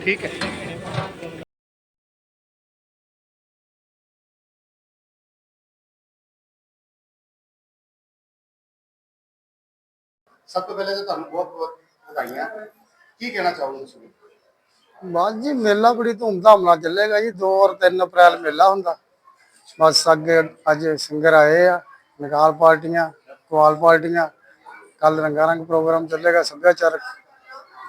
ਠੀਕ ਹੈ। ਸਭ ਤੋਂ ਪਹਿਲੇ ਤਾਂ ਤੁਹਾਨੂੰ ਬਹੁਤ ਬਹੁਤ ਵਧਾਈਆਂ। ਕੀ ਕਹਿਣਾ ਚਾਹੋਗੇ ਤੁਸੀਂ? ਬਸ ਜੀ ਮੇਲਾ ਬੜੀ ਧੂਮਧਾਮ ਨਾਲ ਚੱਲੇਗਾ ਜੀ। 2 ਔਰ 3 ਅਪ੍ਰੈਲ ਮੇਲਾ ਹੁੰਦਾ। ਬਸ ਅੱਗੇ ਅੱਜ ਸਿੰਗਰ ਆਏ ਆ ਨਿਕਾਲ ਪਾਰਟੀਆਂ ਕੁਆਲ ਪਾਰਟੀਆਂ। ਕੱਲ ਰੰਗਾ ਰੰਗ ਪ੍ਰੋਗਰਾਮ ਚੱਲੇਗਾ ਸੱਭਿਆਚਾਰਕ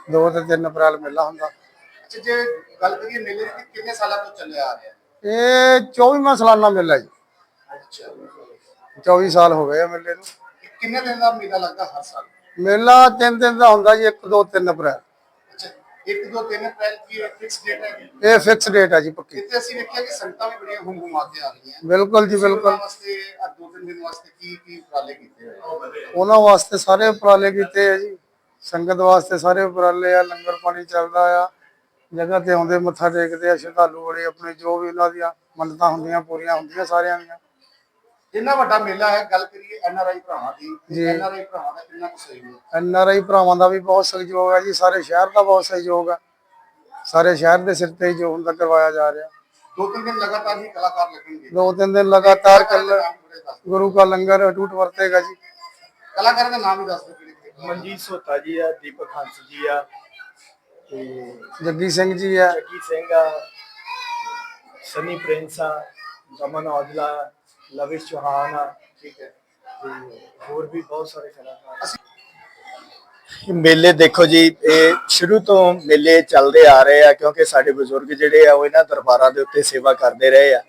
2 ਤੇ 3 ਅਪ੍ਰੈਲ ਮੇਲਾ ਹੁੰਦਾ। ਅੱਛਾ ਜੇ ਗੱਲ ਕਰੀਏ ਮੇਲੇ ਦੀ ਕਿੰਨੇ ਸਾਲਾਂ ਤੋਂ ਚੱਲਿਆ ਆ ਰਿਹਾ? ਇਹ 24ਵਾਂ ਸਾਲਾਨਾ ਮੇਲਾ ਜੀ। ਅੱਛਾ। 24 ਸਾਲ ਹੋ ਗਏ ਆ ਮੇਲੇ ਨੂੰ। ਕਿੰਨੇ ਦਿਨ ਦਾ ਮੇਲਾ ਲੱਗਦਾ ਹਰ ਸਾਲ? ਮੇਲਾ 3 ਦਿਨ ਦਾ ਹੁੰਦਾ ਜੀ 1 2 3 ਅਪ੍ਰੈਲ। ਅੱਛਾ 1 2 3 ਅਪ੍ਰੈਲ ਕੀ ਫਿਕਸ ਡੇਟ ਹੈ ਇਹ ਫਿਕਸ ਡੇਟ ਹੈ ਜੀ ਪੱਕੀ। ਇੱਥੇ ਅਸੀਂ ਵੇਖਿਆ ਕਿ ਸੰਗਤਾਂ ਵੀ ਬੜੀਆਂ ਹੁੰਗੁਮਾ ਕੇ ਆ ਰਹੀਆਂ। ਬਿਲਕੁਲ ਜੀ ਬਿਲਕੁਲ। ਵਾਸਤੇ ਆ ਦੋ ਤਿੰਨ ਦਿਨ ਵਾਸਤੇ ਕੀ ਕੀ ਉਪਰਾਲੇ ਕੀਤੇ ਹੋਏ? ਉਹਨਾਂ ਵਾਸਤੇ ਸਾਰੇ ਉਪਰਾਲੇ ਕੀਤੇ ਆ ਜੀ। ਸੰਗਤ ਵਾਸਤੇ ਸਾਰੇ ਉਪਰਾਲੇ ਆ ਲੰਗਰ ਪਾਣੀ ਚੱਲਦਾ ਆ ਜਗ੍ਹਾ ਤੇ ਆਉਂਦੇ ਮੱਥਾ ਟੇਕਦੇ ਆ ਸ਼ਰਧਾਲੂ ਬੜੇ ਆਪਣੇ ਜੋ ਵੀ ਉਹਨਾਂ ਦੀਆਂ ਮੰਨਤਾਂ ਹੁੰਦੀਆਂ ਪੂਰੀਆਂ ਹੁੰਦੀਆਂ ਸਾਰਿਆਂ ਦੀਆਂ। ਇੰਨਾ ਵੱਡਾ ਮੇਲਾ ਹੈ? ਗੱਲ ਕਰੀਏ ਐਨ ਆਰ ਆਈ ਭਰਾਵਾਂ ਦੀ। ਜੀ। ਐਨ ਆਰ ਆਈ ਭਰਾਵਾਂ ਦਾ ਕਿੰਨਾ ਕੁ ਸਹਿਯੋਗ ਹੈ? ਐਨ ਆਰ ਆਈ ਭਰਾਵਾਂ ਦਾ ਵੀ ਬਹੁਤ ਸਹਿਯੋਗ ਹੈ ਜੀ ਸਾਰੇ ਸ਼ਹਿਰ ਦਾ ਬਹੁਤ ਸਹਿਯੋਗ ਹੈ। ਸਾਰੇ ਸ਼ਹਿਰ ਦੇ ਸਿਰ ਤੇ ਹੀ ਜੋ ਹੁੰਦਾ ਕਰਵਾਇਆ ਜਾ ਰਿਹਾ। ਦੋ ਤਿੰਨ ਦਿਨ ਲਗਾਤਾਰ ਹੀ ਕਲਾਕਾਰ ਲੱਗਣਗੇ। ਦੋ ਤਿੰਨ ਦਿਨ ਲਗਾਤਾਰ ਕੱਲ ਨਾਮ ਥੋੜ੍ਹੇ ਦੱਸ ਦਿਓ। ਗੁਰੂ ਕਾ ਲੰਗਰ ਅਟੂਟ ਵਰਤੇਗਾ ਜੀ। ਕਲਾਕਾਰਾਂ ਦਾ ਨਾਮ ਹੀ ਦੱਸ ਦਿਓ ਕਿਹੜੇ ਮਨਜੀਤ ਸੋਤਾ ਜੀ ਆ ਦੀਪਕ ਹੰਸ ਜੀ ਆ ਤੇ ਜੱਗੀ ਸਿੰਘ ਜੀ ਹੈ ਜੱਗੀ ਸਿੰਘ ਆ ਸਨੀ ਪ੍ਰਿੰਸ ਆ ਦਮਨ ਔਜਲਾ ਲਵਿਸ਼ ਚੌਹਾਨ ਆ ਠੀਕ ਹੈ ਤੇ ਹੋਰ ਵੀ ਬਹੁਤ ਸਾਰੇ ਕਲਾਕਾਰ ਇਹ ਮੇਲੇ ਦੇਖੋ ਜੀ ਇਹ ਸ਼ੁਰੂ ਤੋਂ ਮੇਲੇ ਚੱਲਦੇ ਆ ਰਹੇ ਆ ਕਿਉਂਕਿ ਸਾਡੇ ਬਜ਼ੁਰਗ ਜਿਹੜੇ ਆ ਉਹ ਇਹਨਾਂ ਦਰਬਾਰਾਂ ਦੇ ਉੱਤੇ ਸੇਵਾ ਕਰਦੇ ਰਹੇ ਆ।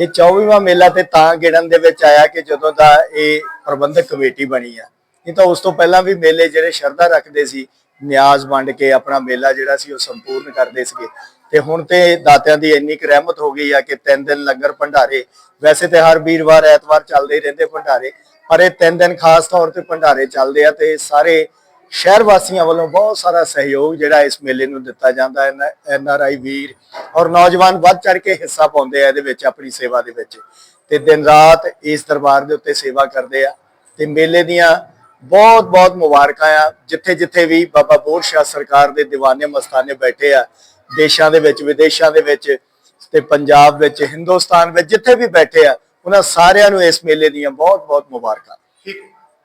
ਇਹ 24ਵਾਂ ਮੇਲਾ ਤੇ ਤਾਂ ਗਿਣਨ ਦੇ ਵਿੱਚ ਆਇਆ ਕਿ ਜਦੋਂ ਦਾ ਇਹ ਪ੍ਰਬੰਧਕ ਕਮੇਟੀ ਬਣੀ ਆ। ਇਹ ਤਾਂ ਉਸ ਤੋਂ ਪਹਿਲਾਂ ਵੀ ਮੇਲੇ ਜਿਹੜੇ ਸ਼ਰਧਾ ਰੱਖਦੇ ਸੀ, ਨਿਆਜ਼ ਵੰਡ ਕੇ ਆਪਣਾ ਮੇਲਾ ਜਿਹੜਾ ਸੀ ਉਹ ਸੰਪੂਰਨ ਕਰਦੇ ਸੀਗੇ। ਤੇ ਹੁਣ ਤੇ ਦਾਤਿਆਂ ਦੀ ਇੰਨੀ ਕੁ ਰਹਿਮਤ ਹੋ ਗਈ ਆ ਕਿ ਤਿੰਨ ਦਿਨ ਲੰਗਰ ਭੰਡਾਰੇ, ਵੈਸੇ ਤੇ ਹਰ ਵੀਰਵਾਰ, ਐਤਵਾਰ ਚੱਲਦੇ ਹੀ ਰਹਿੰਦੇ ਭੰਡਾਰੇ, ਪਰ ਇਹ ਤਿੰਨ ਦਿਨ ਖਾਸ ਤੌਰ ਤੇ ਭੰਡਾਰੇ ਚੱਲਦੇ ਆ ਤੇ ਸਾਰੇ ਸ਼ਹਿਰ ਵਾਸੀਆਂ ਵੱਲੋਂ ਬਹੁਤ ਸਾਰਾ ਸਹਿਯੋਗ ਜਿਹੜਾ ਇਸ ਮੇਲੇ ਨੂੰ ਦਿੱਤਾ ਜਾਂਦਾ ਹੈ। ਐਨ ਆਰ ਆਈ ਵੀਰ ਔਰ ਨੌਜਵਾਨ ਵੱਧ ਚੜ ਕੇ ਹਿੱਸਾ ਪਾਉਂਦੇ ਆ ਇਹਦੇ ਵਿੱਚ, ਆਪਣੀ ਸੇਵਾ ਦੇ ਵਿੱਚ। ਤੇ ਦਿਨ ਰਾਤ ਇਸ ਦਰਬਾਰ ਦੇ ਉੱਤੇ ਸੇਵਾ ਕਰਦੇ ਆ। ਤੇ ਮੇਲੇ ਦੀਆਂ ਬਹੁਤ ਬਹੁਤ ਮੁਬਾਰਕਾਂ ਆ ਜਿੱਥੇ ਜਿੱਥੇ ਵੀ ਬਾਬਾ ਬੋਰ ਸ਼ਾਹ ਸਰਕਾਰ ਦੇ ਦੀਵਾਨੇ ਮਸਤਾਨੇ ਬੈਠੇ ਆ, ਦੇਸ਼ਾਂ ਦੇ ਵਿੱਚ, ਵਿਦੇਸ਼ਾਂ ਦੇ ਵਿੱਚ ਤੇ ਪੰਜਾਬ ਵਿੱਚ, ਹਿੰਦੁਸਤਾਨ ਵਿੱਚ, ਜਿੱਥੇ ਵੀ ਬੈਠੇ ਆ, ਉਹਨਾਂ ਸਾਰਿਆਂ ਨੂੰ ਇਸ ਮੇਲੇ ਦੀਆਂ ਬਹੁਤ ਬਹੁਤ ਮੁਬਾਰਕਾਂ। ਠੀਕ।